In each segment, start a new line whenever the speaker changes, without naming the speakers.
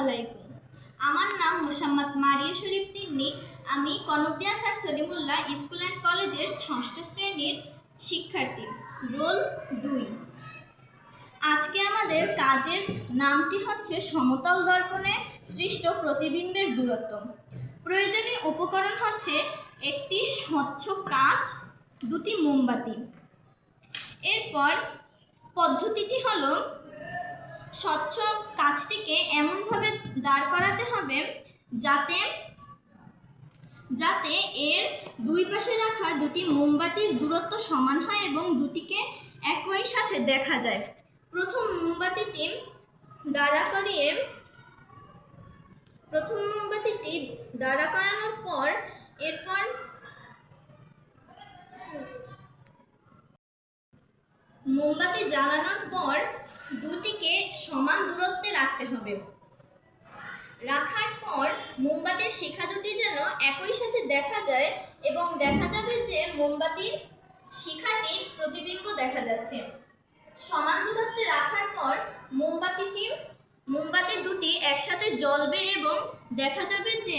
আলাইকুম। আমার নাম মোসাম্মদ মারিয়া শরীফ তিন্নি। আমি Kanakdia sir Salimullah school and কলেজের ষষ্ঠ শ্রেণির শিক্ষার্থী, রোল দুই। আজকে আমাদের কাজের নামটি হচ্ছে সমতল দর্পণে সৃষ্ট প্রতিবিম্বের দূরত্ব। প্রয়োজনীয় উপকরণ হচ্ছে একটি স্বচ্ছ কাঁচ, দুটি মোমবাতি। এরপর পদ্ধতিটি হলো স্বচ্ছ কাজটিকে এমনভাবে দাঁড় করাতে হবে যাতে যাতে এর দুই পাশে রাখা দুটি মোমবাতির দূরত্ব সমান হয় এবং দুটিকে একই সাথে দেখা যায়। প্রথম মোমবাতিটি দাঁড়া করিয়ে, প্রথম মোমবাতিটি দাঁড়া করানোর পর এরপর মোমবাতি জ্বালানোর পর দুটিকে সমান দূরত্বে রাখতে হবে। রাখার পর মোমবাতির শিখা দুটি যেন একই সাথে দেখা যায় এবং দেখা যাবে যে মোমবাতির শিখাটি প্রতিবিম্ব দেখা যাচ্ছে। সমান দূরত্বে রাখার পর মোমবাতিটি, মোমবাতি দুটি একসাথে জ্বলবে এবং দেখা যাবে যে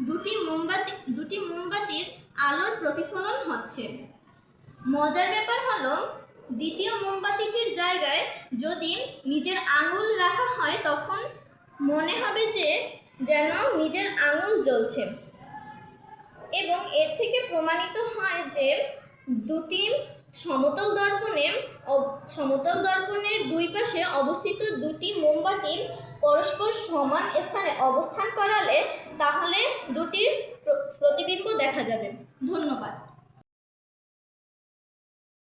দুটি মোমবাতি, দুটি মোমবাতির আলোর প্রতিফলন হচ্ছে। মজার ব্যাপার হলো দ্বিতীয় মোমবাতিটির জায়গায় যদি নিজের আঙুল রাখা হয়, তখন মনে হবে যে যেন নিজের আঙুল জ্বলছে। এবং এর থেকে প্রমাণিত হয় যে দুটি সমতল দর্পণে সমতল দর্পণের দুই পাশে অবস্থিত দুটি মোমবাতি পরস্পর সমান স্থানে অবস্থান করালে তাহলে দুটির প্রতিবিম্ব দেখা যাবে। ধন্যবাদ।